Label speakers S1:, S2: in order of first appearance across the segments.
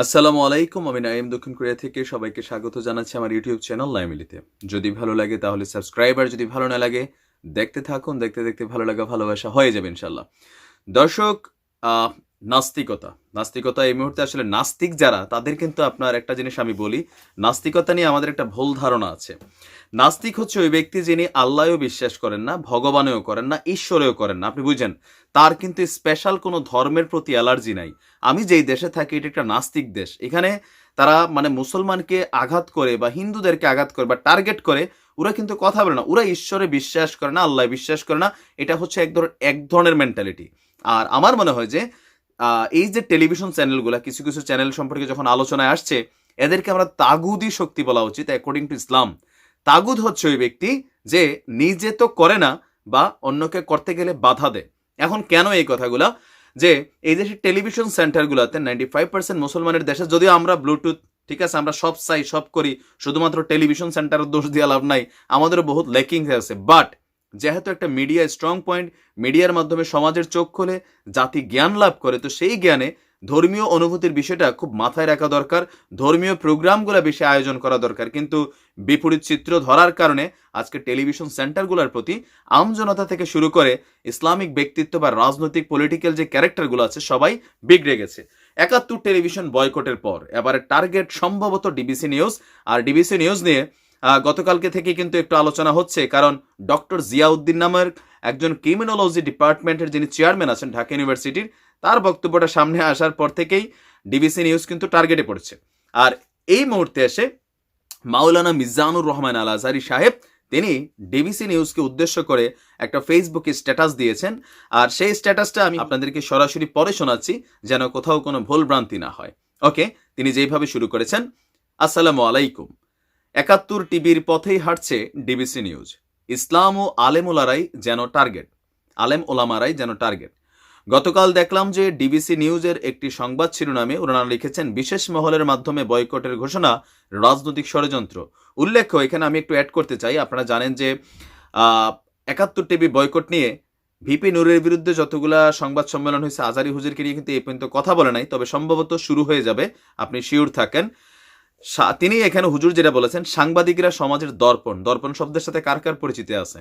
S1: আসসালামু আলাইকুম, আমি নাইম দক্ষিণ কোরিয়া থেকে সবাইকে স্বাগত জানাচ্ছি আমার ইউটিউব চ্যানেল লাইমিলিতে যদি ভালো লাগে তাহলে সাবস্ক্রাইব, আর যদি ভালো না লাগে, দেখতে থাকুন, দেখতে দেখতে ভালো লাগা, ভালোবাসা হয়ে যাবে ইনশাল্লাহ দর্শক নাস্তিকতা। নাস্তিকতা এই মুহূর্তে আসলে নাস্তিক যারা, তাদের কিন্তু আপনার একটা জিনিস আমি বলি, নাস্তিকতা নিয়ে আমাদের একটা ভুল ধারণা আছে। নাস্তিক হচ্ছে ওই ব্যক্তি যিনি আল্লাহও বিশ্বাস করেন না, ভগবানেও করেন না, ঈশ্বরেও করেন না। আপনি বুঝেন, তার কিন্তু স্পেশাল কোনো ধর্মের প্রতি অ্যালার্জি নাই। আমি যেই দেশে থাকি, এটা একটা নাস্তিক দেশ। এখানে তারা মানে মুসলমানকে আঘাত করে বা হিন্দুদেরকে আঘাত করে বা টার্গেট করে, ওরা কিন্তু কথা বলে না। ওরা ঈশ্বরে বিশ্বাস করে না, আল্লাহ বিশ্বাস করে না। এটা হচ্ছে এক ধর, এক ধরনের মেন্টালিটি আর আমার মনে হয় যে এই যে টেলিভিশন চ্যানেলগুলো, কিছু কিছু চ্যানেল সম্পর্কে যখন আলোচনায় আসছে, এদেরকে আমরা তাগুদি শক্তি বলা উচিত অ্যাকর্ডিং টু ইসলাম তাগুদ হচ্ছে ওই ব্যক্তি যে নিজে তো করে না বা অন্যকে করতে গেলে বাধা দেয়। এখন কেন এই কথাগুলা? যে এই দেশের টেলিভিশন সেন্টারগুলোতে নাইনটি ফাইভ পার্সেন্ট মুসলমানের দেশে, যদিও আমরা ব্লুটুথ ঠিক আছে, আমরা সব চাই, সব করি, শুধুমাত্র টেলিভিশন সেন্টারের দোষ দিয়ে লাভ নাই, আমাদেরও বহুত লেকিং আছে। বাট যেহেতু একটা মিডিয়া স্ট্রং পয়েন্ট মিডিয়ার মাধ্যমে সমাজের চোখ খোলে, জাতি জ্ঞান লাভ করে, তো সেই জ্ঞানে ধর্মীয় অনুভূতির বিষয়টা খুব মাথায় রাখা দরকার, ধর্মীয় প্রোগ্রামগুলো বেশি আয়োজন করা দরকার। কিন্তু বিপরীত চিত্র ধরার কারণে আজকে টেলিভিশন সেন্টারগুলোর প্রতি আমজনতা থেকে শুরু করে ইসলামিক ব্যক্তিত্ব বা রাজনৈতিক পলিটিক্যাল যে ক্যারেক্টারগুলো আছে, সবাই বিগড়ে গেছে। একাত্তর টেলিভিশন বয়কটের পর, এবারে টার্গেট সম্ভবত ডিবিসি নিউজ আর ডিবিসি নিউজ নিয়ে গতকালকে থেকে কিন্তু একটু আলোচনা হচ্ছে, কারণ ডক্টর জিয়াউদ্দিন নামের একজন ক্রিমিনোলজি ডিপার্টমেন্টের যিনি চেয়ারম্যান আছেন ঢাকা ইউনিভার্সিটির, তার বক্তব্যটা সামনে আসার পর থেকেই ডিবিসি নিউজ কিন্তু টার্গেটে পড়ছে। আর এই মুহূর্তে এসে মাওলানা মিজানুর রহমান আল আজহারি সাহেব, তিনি ডিবিসি নিউজকে উদ্দেশ্য করে একটা ফেসবুকে স্ট্যাটাস দিয়েছেন। আর সেই স্ট্যাটাসটা আমি আপনাদেরকে সরাসরি পরে শোনাচ্ছি, যেন কোথাও কোনো ভুল ভ্রান্তি না হয়। ওকে তিনি যেইভাবে শুরু করেছেন, আসসালামু আলাইকুম। একাত্তর টিভির পথেই হাঁটছে ডিবিসি নিউজ। ইসলাম ও আলেম ওলারাই যেন টার্গেট। আলেম ওলামারাই যেন টার্গেট। গতকাল দেখলাম যে ডিবিসি নিউজের একটি সংবাদ শিরোনামে ওনারা লিখেছেন, বিশেষ মহলের মাধ্যমে বয়কটের ঘোষণা, রাজনৈতিক ষড়যন্ত্র। উল্লেখ্য, এখানে আমি একটু অ্যাড করতে চাই, আপনারা জানেন যে একাত্তর টিভি বয়কট নিয়ে ভিপি নুরের বিরুদ্ধে যতগুলা সংবাদ সম্মেলন হয়েছে, আজারি হুজুরকে নিয়ে কিন্তু এই পর্যন্ত কথা বলে নাই, তবে সম্ভবত শুরু হয়ে যাবে, আপনি শিওর থাকেন। তিনি এখানে হুজুর যেটা বলেছেন, সাংবাদিকরা সমাজের দর্পণ। দর্পণ শব্দের সাথে কার কার পরিচিতি আছে?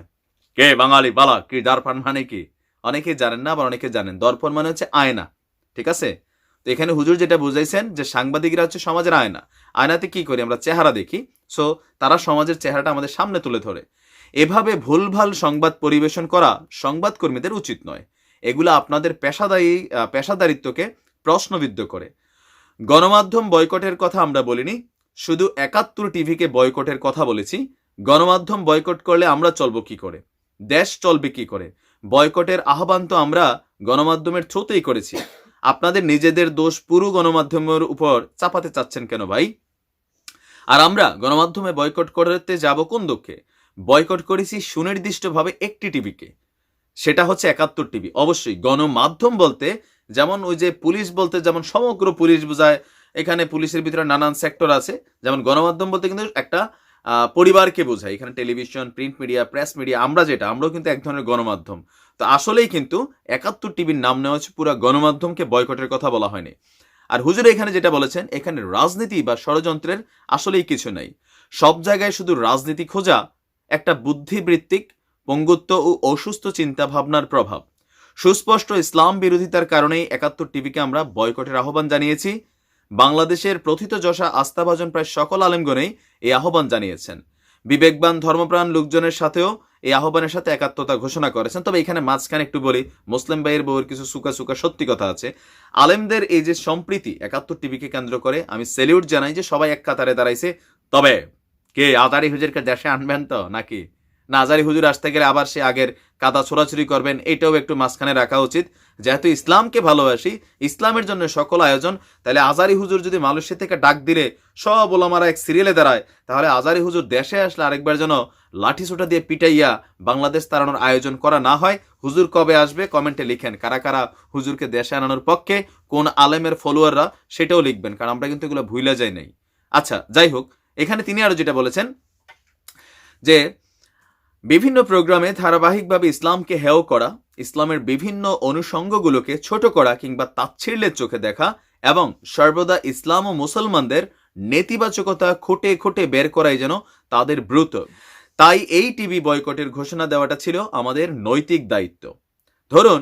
S1: কে? বাঙালি, বালা, কি? দর্পণ মানে কি? অনেকে জানেন না, আবার অনেকে জানেন। দর্পণ মানে হচ্ছে আয়না, ঠিক আছে? তো এখানে হুজুর যেটা বুঝাইছেন যে সাংবাদিকরা হচ্ছে সমাজের আয়না। আয়নাতে কি করি আমরা? চেহারা দেখি। সো তারা সমাজের চেহারাটা আমাদের সামনে তুলে ধরে। এভাবে ভুলভাল সংবাদ পরিবেশন করা সংবাদকর্মীদের উচিত নয়। এগুলো আপনাদের পেশাদায়ী পেশাদারিত্বকে প্রশ্নবিদ্ধ করে। গণমাধ্যম বয়কটের কথা আমরা বলিনি। শুধু একাত্তর টিভিকে বয়কটের কথা বলেছি, গণমাধ্যম বয়কট করলে আমরা চলবো কি করে? দেশ চলবে কি করে? বয়কটের আহ্বান তো আমরা গণমাধ্যমের থ্রুতেই করেছি। আপনাদের নিজেদের দোষ পুরো গণমাধ্যমের উপর চাপাতে চাচ্ছেন কেন ভাই? আর আমরা গণমাধ্যমে বয়কট করতে যাব কোন দুঃখে? বয়কট করেছি সুনির্দিষ্টভাবে একটি টিভিকে। সেটা হচ্ছে একাত্তর টিভি। অবশ্যই গণমাধ্যম বলতে যেমন ওই যে পুলিশ বলতে যেমন সমগ্র পুলিশ বোঝায় এখানে পুলিশের ভিতরে নানান সেক্টর আছে। যেমন গণমাধ্যম বলতে কিন্তু একটা পরিবারকে বোঝায়। এখানে television, print media, press media, আমরা যেটা, আমরাও কিন্তু এক ধরনের গণমাধ্যম। তো আসলেই কিন্তু একাত্তর টিভির নাম নেওয়া হচ্ছে পুরো গণমাধ্যমকে বয়কটের কথা বলা হয়নি। আর হুজুর এখানে যেটা বলেছেন, এখানে রাজনীতি বা ষড়যন্ত্রের আসলেই কিছু নাই। সব জায়গায় শুধু রাজনীতি খোঁজা একটা বুদ্ধিবৃত্তিক, পঙ্গুত্ব ও অসুস্থ চিন্তা ভাবনার প্রভাব। সুস্পষ্ট ইসলাম বিরোধিতার কারণেই একাত্তর টিভিকে আমরা বয়কটের আহ্বান জানিয়েছি। বাংলাদেশের প্রথিতযশা আস্থাভাজন প্রায় সকল আলেমগণেই এই আহ্বান জানিয়েছেন। বিবেকবান, ধর্মপ্রাণ লোকজনের সাথেও এই আহ্বানের সাথে একাত্মতা ঘোষণা করেছেন। তবে এখানে মাঝখানে একটু বলি, মুসলিম ভাইয়ের বউয়ের কিছু সুকা সুকা সত্যি কথা আছে। আলেমদের এই যে সম্প্রীতি, একাত্তর টিভিকে কেন্দ্র করে আমি সেলিউট জানাই যে সবাই এক কাতারে দাঁড়াইছে। তবে কে, আজারি হুজুরকে দেশে আনবেন তো নাকি? না, আজারি হুজুর আসতে গেলে আবার সে আগের কাদা ছোড়াছুরি করবেন, এটাও একটু মাঝখানে রাখা উচিত। যেহেতু ইসলামকে ভালোবাসি, ইসলামের জন্য সকল আয়োজন, তাহলে আজারি হুজুর যদি মালয়েশিয়া থেকে ডাক দিলে সব ওলামারা এক সিরিয়ালে দাঁড়ায়, তাহলে আজারি হুজুর দেশে আসলে আরেকবার যেন লাঠি সোটা দিয়ে পিটাইয়া বাংলাদেশ তাড়ানোর আয়োজন করা না হয়। হুজুর কবে আসবে কমেন্টে লিখেন। কারা কারা হুজুরকে দেশে আনানোর পক্ষে, কোন আলেমের ফলোয়াররা সেটাও লিখবেন, কারণ আমরা কিন্তু এগুলো ভুলে যাই নাই। আচ্ছা যাই হোক, এখানে তিনি আরও যেটা বলেছেন যে বিভিন্ন প্রোগ্রামে ধারাবাহিকভাবে ইসলামকে হেয় করা, ইসলামের বিভিন্ন অনুষঙ্গগুলোকে ছোট করা কিংবা তাচ্ছিল্যের চোখে দেখা এবং সর্বদা ইসলাম ও মুসলমানদের নেতিবাচকতা খুঁটে খুঁটে বের করাই যেন তাদের ব্রুত। তাই এই টিভি বয়কটের ঘোষণা দেওয়াটা ছিল আমাদের নৈতিক দায়িত্ব। ধরুন,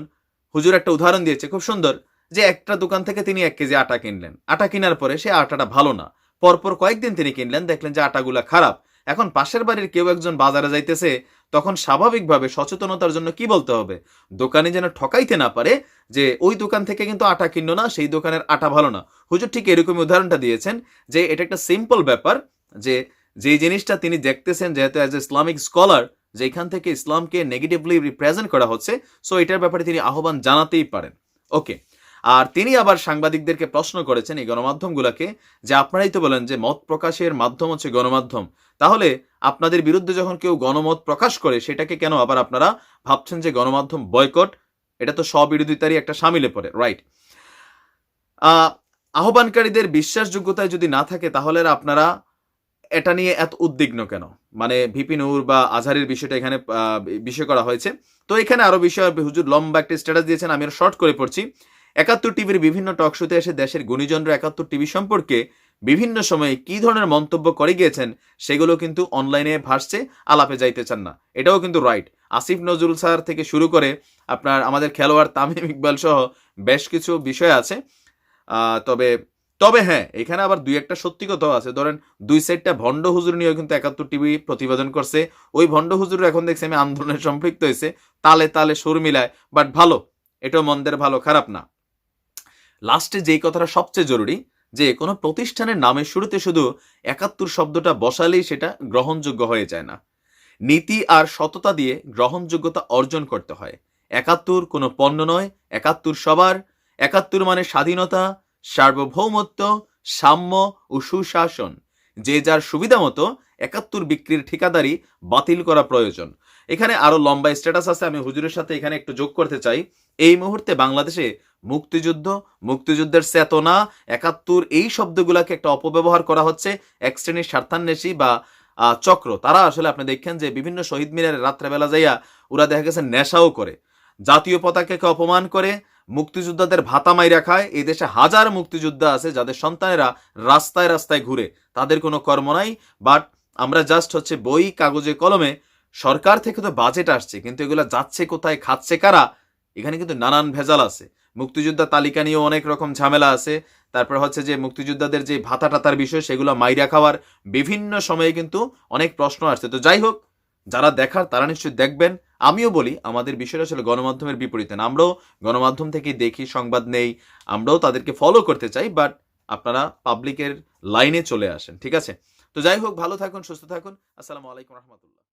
S1: হুজুর একটা উদাহরণ দিয়েছে, খুব সুন্দর, যে একটা দোকান থেকে তিনি এক কেজি আটা কিনলেন। আটা কেনার পরে সে আটাটা ভালো না। পরপর কয়েকদিন তিনি কিনলেন, দেখলেন যে আটাগুলা খারাপ। এখন পাশের বাড়ির কেউ একজন বাজারে যাইতেছে, তখন স্বাভাবিকভাবে সচেতনতার জন্য কি বলতে হবে? দোকানে যেন ঠকাইতে না পারে যে, ওই দোকান থেকে কিন্তু আটা কিনলো না, সেই দোকানের আটা ভালো না। হুজুর ঠিক এরকম উদাহরণটা দিয়েছেন যে, এটা একটা সিম্পল ব্যাপার যে যে জিনিসটা তিনি দেখতেছেন যেহেতু অ্যাজ এ ইসলামিক স্কলার যে এখান থেকে ইসলামকে নেগেটিভলি রিপ্রেজেন্ট করা হচ্ছে সো এটার ব্যাপারে তিনি আহ্বান জানাতেই পারেন। ওকে আর তিনি আবার সাংবাদিকদেরকে প্রশ্ন করেছেন এই গণমাধ্যমগুলোকে যে আপনারাই তো বলেন যে মত প্রকাশের মাধ্যম হচ্ছে গণমাধ্যম। তাহলে আপনাদের বিরুদ্ধে যখন কেউ গণমত প্রকাশ করে, সেটাকে কেন আবার আপনারা ভাবছেন যে গণমাধ্যম বয়কট? এটা তো স্ববিরোধিতারই একটা সামিলে পড়ে রাইট আহ্বানকারীদের বিশ্বাসযোগ্যতায় যদি না থাকে, তাহলে আপনারা এটা নিয়ে এত উদ্বিগ্ন কেন? মানে ভিপি নূর বা আজহারের বিষয়টা এখানে বিষয় করা হয়েছে। তো এখানে আরও বিষয়, হুজুর লম্বা একটা স্ট্যাটাস দিয়েছেন, আমি শর্ট করে পড়ছি। একাত্তর টিভির বিভিন্ন টক শোতে এসে দেশের গুণীজনরা একাত্তর টিভি সম্পর্কে বিভিন্ন সময়ে কি ধরনের মন্তব্য করে গিয়েছেন, সেগুলো কিন্তু অনলাইনে ভাসছে, আলাপে যাইতে চান না। এটাও কিন্তু রাইট আসিফ নজরুল স্যার থেকে শুরু করে আপনার আমাদের খেলোয়াড় তামিম ইকবাল সহ বেশ কিছু বিষয় আছে। তবে তবে হ্যাঁ এখানে আবার দুই একটা সত্যি কথাও আছে। ধরেন, দুই সাইডটা ভণ্ড হুজুর নিয়েও কিন্তু একাত্তর টিভি প্রতিবেদন করছে। ওই ভণ্ড হুজুর এখন দেখছি আমি আন্দোলনে সম্পৃক্ত হয়েছে তালে তালে সুর মিলায় বাট ভালো, এটাও মন্দের ভালো, খারাপ না। লাস্টে যেই কথাটা সবচেয়ে জরুরি, যে কোনো প্রতিষ্ঠানের নামের শুরুতে শুধু একাত্তর শব্দটা বসালেই সেটা গ্রহণযোগ্য হয়ে যায় না। নীতি আর সততা দিয়ে গ্রহণযোগ্যতা অর্জন করতে হয়। একাত্তর কোনো পণ্য নয়, একাত্তর সবার। একাত্তর মানে স্বাধীনতা, সার্বভৌমত্ব, সাম্য ও সুশাসন। যে যার সুবিধা মতো একাত্তর বিক্রির ঠিকাদারি বাতিল করা প্রয়োজন। এখানে আরও লম্বা স্ট্যাটাস আছে, আমি হুজুরের সাথে এখানে একটু যোগ করতে চাই। এই মুহূর্তে বাংলাদেশে মুক্তিযুদ্ধ, মুক্তিযুদ্ধের চেতনা, একাত্তর, এই শব্দগুলোকে একটা অপব্যবহার করা হচ্ছে। এক শ্রেণির স্বার্থান্বেষী বা চক্র, তারা আসলে আপনি দেখেন যে বিভিন্ন শহীদ মিনারে রাত্রেবেলা যাইয়া ওরা দেখা গেছে নেশাও করে। জাতীয় পতাকাকে অপমান করে, মুক্তিযোদ্ধাদের ভাতা মাইরা খায়। এই দেশে হাজার মুক্তিযোদ্ধা আছে যাদের সন্তানেরা রাস্তায় রাস্তায় ঘুরে। তাদের কোনো কর্ম নাই, বাট আমরা জাস্ট হচ্ছে বই, কাগজে, কলমে সরকার থেকে তো বাজেট আসছে, কিন্তু এগুলো যাচ্ছে কোথায়, খাচ্ছে কারা এখানে কিন্তু নানান ভেজাল আছে। মুক্তিযোদ্ধা তালিকা নিয়েও অনেক রকম ঝামেলা আছে। তারপর হচ্ছে যে মুক্তিযোদ্ধাদের যে ভাতা টাতার বিষয়, সেগুলো মাইরা খাওয়ার বিভিন্ন সময়ে কিন্তু অনেক প্রশ্ন আসছে। তো যাই হোক, যারা দেখার তারা নিশ্চয়ই দেখবেন। আমিও বলি, আমাদের বিষয়টা আসলে গণমাধ্যমের বিপরীতে না। আমরাও গণমাধ্যম থেকে দেখি, সংবাদ নেই। আমরাও তাদেরকে ফলো করতে চাই বাট আপনারা পাবলিকের লাইনে চলে আসেন, ঠিক আছে? তো যাই হোক, ভালো থাকুন, সুস্থ থাকুন। আসসালামু আলাইকুম রহমতুল্লাহ।